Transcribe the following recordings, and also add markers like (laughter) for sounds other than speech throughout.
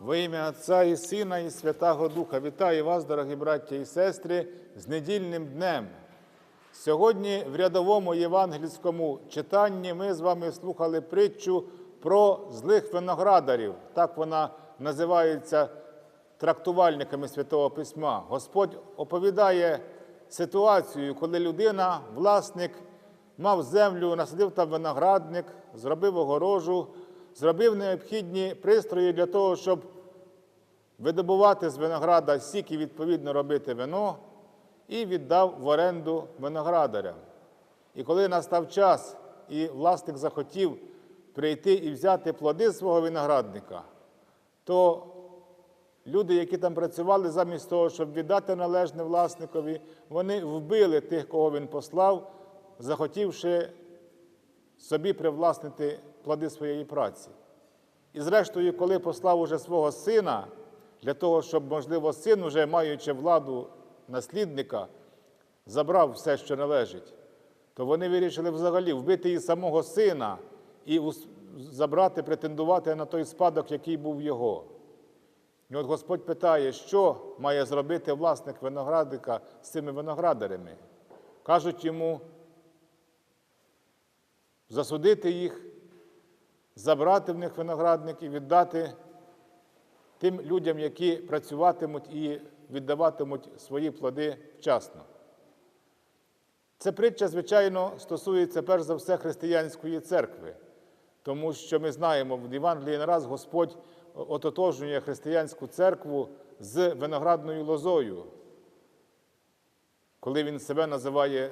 Во ім'я Отця і Сина, і Святого Духа. Вітаю вас, дорогі браття і сестри, з недільним днем. Сьогодні в рядовому євангельському читанні ми з вами слухали притчу про злих виноградарів. Так вона називається трактувальниками Святого Письма. Господь оповідає ситуацію, коли людина, власник, мав землю, насадив там виноградник, зробив огорожу, зробив необхідні пристрої для того, щоб видобувати з винограда сік і відповідно робити вино, і віддав в оренду виноградарям. І коли настав час, і власник захотів прийти і взяти плоди свого виноградника, то люди, які там працювали, замість того, щоб віддати належне власникові, вони вбили тих, кого він послав, захотівши собі привласнити плоди своєї праці. І зрештою, коли послав уже свого сина, для того, щоб, можливо, син, уже маючи владу наслідника, забрав все, що належить, то вони вирішили взагалі вбити і самого сина і забрати, претендувати на той спадок, який був його. І от Господь питає, що має зробити власник виноградника з цими виноградарями. Кажуть йому, засудити їх, забрати в них виноградник і віддати тим людям, які працюватимуть і віддаватимуть свої плоди вчасно. Ця притча, звичайно, стосується перш за все християнської церкви, тому що ми знаємо, в Євангелії не раз Господь ототожнює християнську церкву з виноградною лозою, коли він себе називає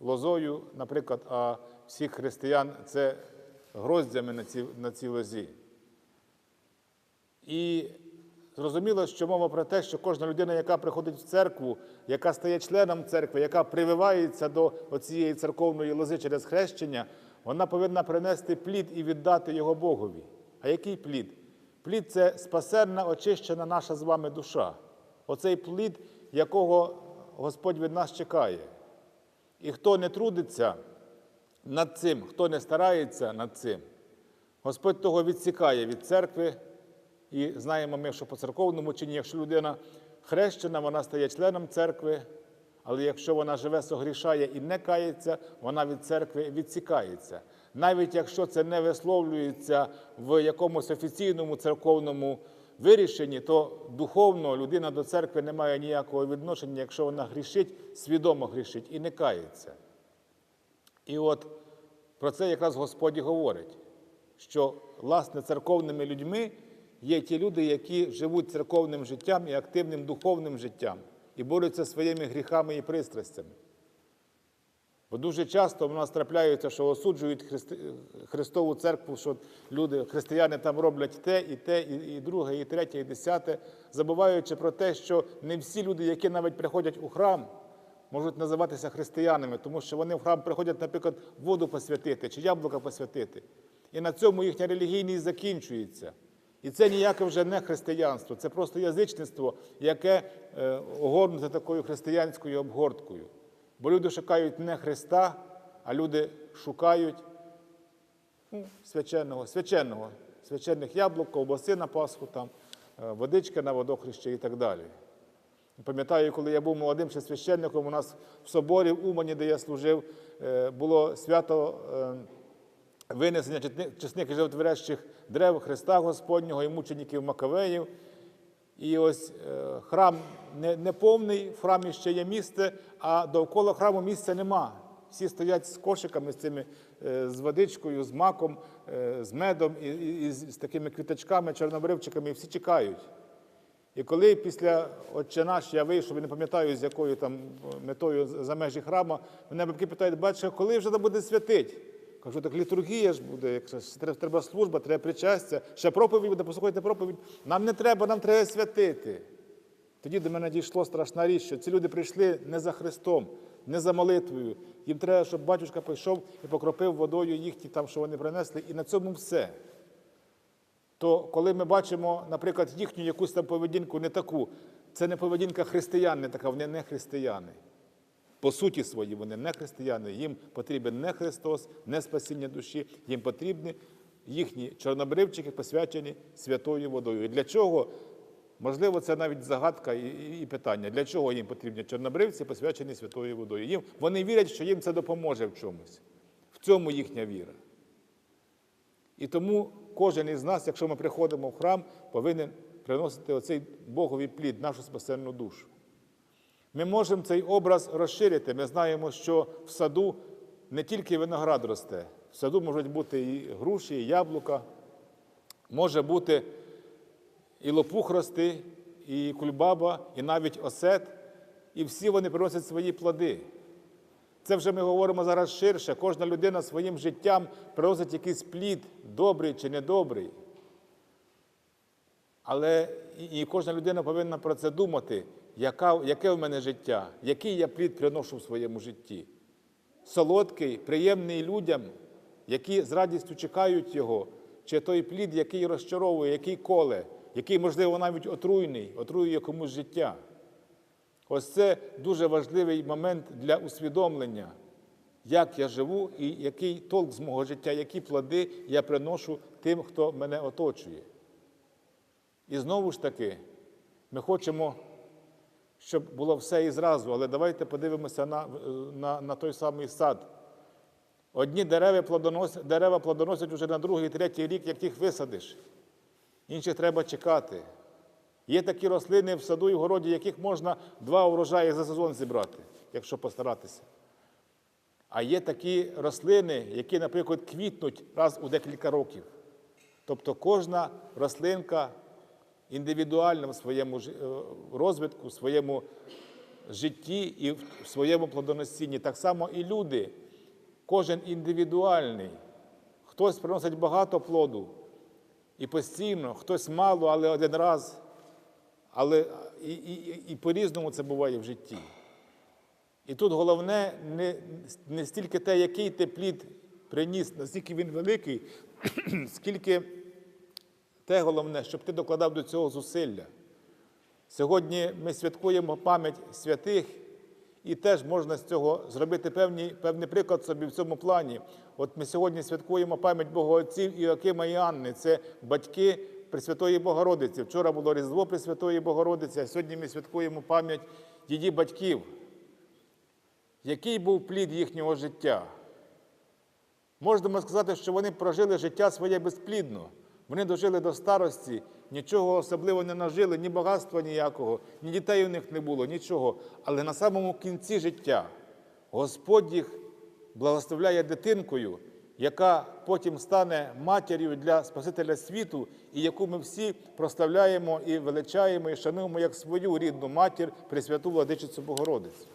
лозою, наприклад, а всіх християн це гроздями на цій, на цій лозі. І зрозуміло, що мова про те, що кожна людина, яка приходить в церкву, яка стає членом церкви, яка прививається до цієї церковної лози через хрещення, вона повинна принести плід і віддати його Богові. А який плід? Плід це спасенна, очищена наша з вами душа. Оцей плід, якого Господь від нас чекає. І хто не трудиться над цим, хто не старається над цим, Господь того відсікає від церкви. І знаємо ми, що по церковному чині, якщо людина хрещена, вона стає членом церкви, але якщо вона живе, согрішає і не кається, вона від церкви відсікається. Навіть якщо це не висловлюється в якомусь офіційному церковному вирішенні, то духовно людина до церкви не має ніякого відношення, якщо вона грішить, свідомо грішить і не кається. І от про це якраз Господь говорить, що власне церковними людьми є ті люди, які живуть церковним життям і активним духовним життям, і борються своїми гріхами і пристрастями. Бо дуже часто в нас трапляється, що осуджують Христи... Христову церкву, що люди, християни там роблять те, і те, і, і друге, і третє, і десяте, забуваючи про те, що не всі люди, які навіть приходять у храм, можуть називатися християнами, тому що вони в храм приходять, наприклад, воду посвятити чи яблука посвятити. І на цьому їхня релігійність закінчується. І це ніяке вже не християнство, це просто язичництво, яке е, огорнуте такою християнською обгорткою. Бо люди шукають не Христа, а люди шукають ну, свяченого, свяченого, свячених яблук, ковбаси на Пасху, там, е, водички на водохреще і так далі. Пам'ятаю, коли я був молодим ще священником, у нас в соборі в Умані, де я служив, е, було свято е, винесення чесних і животворящих дерев Христа Господнього і мучеників Макавеїв. І ось е, храм не, не повний, в храмі ще є місце, а довкола храму місця нема. Всі стоять з кошиками, з цими, з водичкою, з маком, з медом і, і, і з такими квіточками, чорнобривчиками, і всі чекають. І коли після «Отче наш» я вийшов, я не пам'ятаю, з якою там метою за межі храму, мене бабки питають, бачиш, коли вже буде святить? Кажу, так літургія ж буде, треба служба, треба причастя, ще проповідь буде, послухайте проповідь. Нам не треба, нам треба святити. Тоді до мене дійшло страшна річ, що ці люди прийшли не за Христом, не за молитвою. Їм треба, щоб батюшка прийшов і покропив водою їхні там, що вони принесли, і на цьому все то коли ми бачимо, наприклад, їхню якусь там поведінку не таку, це не поведінка християн, не така, вони не християни. По суті своїй вони не християни, їм потрібен не Христос, не спасіння душі, їм потрібні їхні чорнобривчики посвячені святою водою. І для чого? Можливо, це навіть загадка і, і, питання. Для чого їм потрібні чорнобривці, посвячені святою водою? Їм, вони вірять, що їм це допоможе в чомусь. В цьому їхня віра. І тому кожен із нас, якщо ми приходимо в храм, повинен приносити оцей Богові плід, нашу спасенну душу. Ми можемо цей образ розширити. Ми знаємо, що в саду не тільки виноград росте, в саду можуть бути і груші, і яблука, може бути і лопух рости, і кульбаба, і навіть осет, і всі вони приносять свої плоди. Це вже ми говоримо зараз ширше. Кожна людина своїм життям приносить якийсь плід, добрий чи недобрий. Але і, кожна людина повинна про це думати, яка, яке в мене життя, який я плід приношу в своєму житті. Солодкий, приємний людям, які з радістю чекають його, чи той плід, який розчаровує, який коле, який, можливо, навіть отруйний, отруює комусь життя. Ось це дуже важливий момент для усвідомлення, як я живу і який толк з мого життя, які плоди я приношу тим, хто мене оточує. І знову ж таки, ми хочемо, щоб було все і зразу, але давайте подивимося на, на, на той самий сад. Одні дерева плодоносять, дерева плодоносять вже на другий, третій рік, як їх висадиш. Інших треба чекати. Є такі рослини в саду і в городі, яких можна два урожаї за сезон зібрати, якщо постаратися. А є такі рослини, які, наприклад, квітнуть раз у декілька років. Тобто кожна рослинка індивідуальна в своєму е, розвитку, в своєму житті і в своєму плодоносінні. Так само і люди, кожен індивідуальний. Хтось приносить багато плоду і постійно, хтось мало, але один раз. Але і, і, і по-різному це буває в житті. І тут головне не, не стільки те, який ти плід приніс, наскільки він великий, (clears throat) скільки те головне, щоб ти докладав до цього зусилля. Сьогодні ми святкуємо пам'ять святих, і теж можна з цього зробити певний, певний приклад собі в цьому плані. От ми сьогодні святкуємо пам'ять Богоотців Іоакима і Анни. Це батьки Пресвятої Богородиці. Вчора було Різдво Пресвятої Богородиці, а сьогодні ми святкуємо пам'ять її батьків. Який був плід їхнього життя? Можемо сказати, що вони прожили життя своє безплідно. Вони дожили до старості, нічого особливо не нажили, ні багатства ніякого, ні дітей у них не було, нічого. Але на самому кінці життя Господь їх благословляє дитинкою, яка потім стане матір'ю для Спасителя світу, і яку ми всі прославляємо і величаємо, і шануємо як свою рідну матір, Пресвяту Владичицю Богородицю.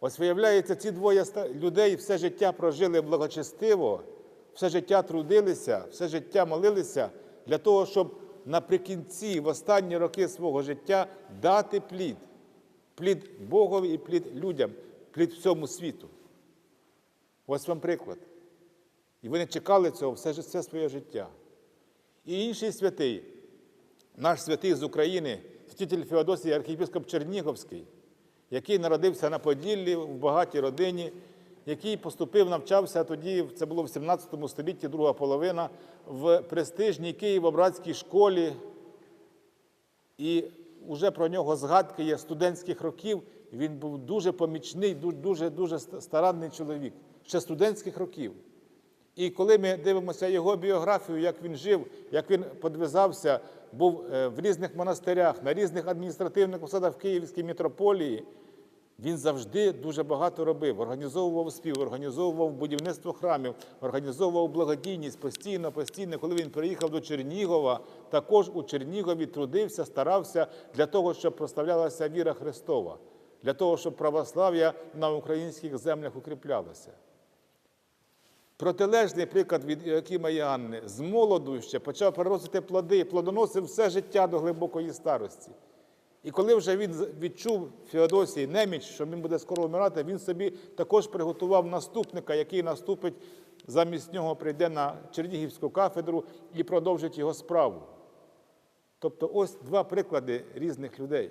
Ось виявляється, ці двоє людей все життя прожили благочестиво, все життя трудилися, все життя молилися для того, щоб наприкінці, в останні роки свого життя дати плід. Плід Богові і плід людям, плід всьому світу. Ось вам приклад. І вони чекали цього все, все своє життя. І інший святий, наш святий з України, святитель Феодосій, архієпископ Чернігівський, який народився на Поділлі в багатій родині, який поступив, навчався тоді, це було в 17 столітті, друга половина, в престижній Києво-Братській школі. І вже про нього згадки є студентських років. Він був дуже помічний, дуже дуже старанний чоловік, ще студентських років. І коли ми дивимося його біографію, як він жив, як він подвизався, був е, в різних монастирях, на різних адміністративних посадах в Київській мітрополії, він завжди дуже багато робив. Організовував спів, організовував будівництво храмів, організовував благодійність постійно, постійно. Коли він приїхав до Чернігова, також у Чернігові трудився, старався для того, щоб прославлялася віра Христова, для того, щоб православ'я на українських землях укріплялося. Протилежний приклад від Іоакима і Анни. З молоду ще почав переносити плоди, плодоносив все життя до глибокої старості. І коли вже він відчув Феодосій неміч, що він буде скоро вмирати, він собі також приготував наступника, який наступить замість нього, прийде на Чернігівську кафедру і продовжить його справу. Тобто ось два приклади різних людей.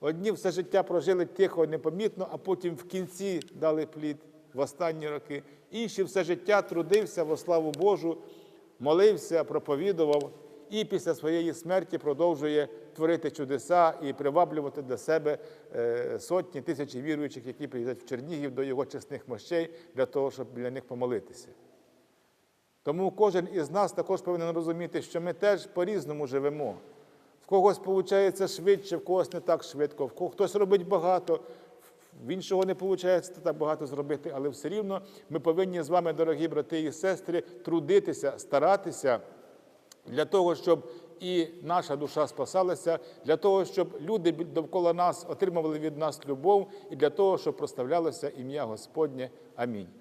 Одні все життя прожили тихо, непомітно, а потім в кінці дали плід в останні роки. Інший все життя трудився во славу Божу, молився, проповідував і після своєї смерті продовжує творити чудеса і приваблювати до себе е, сотні тисячі віруючих, які приїздять в Чернігів до його чесних мощей для того, щоб для них помолитися. Тому кожен із нас також повинен розуміти, що ми теж по-різному живемо. В когось виходить швидше, в когось не так швидко, в кого хтось робить багато, в іншого не виходить так багато зробити, але все рівно ми повинні з вами, дорогі брати і сестри, трудитися, старатися для того, щоб і наша душа спасалася, для того, щоб люди довкола нас отримували від нас любов, і для того, щоб проставлялося ім'я Господнє. Амінь.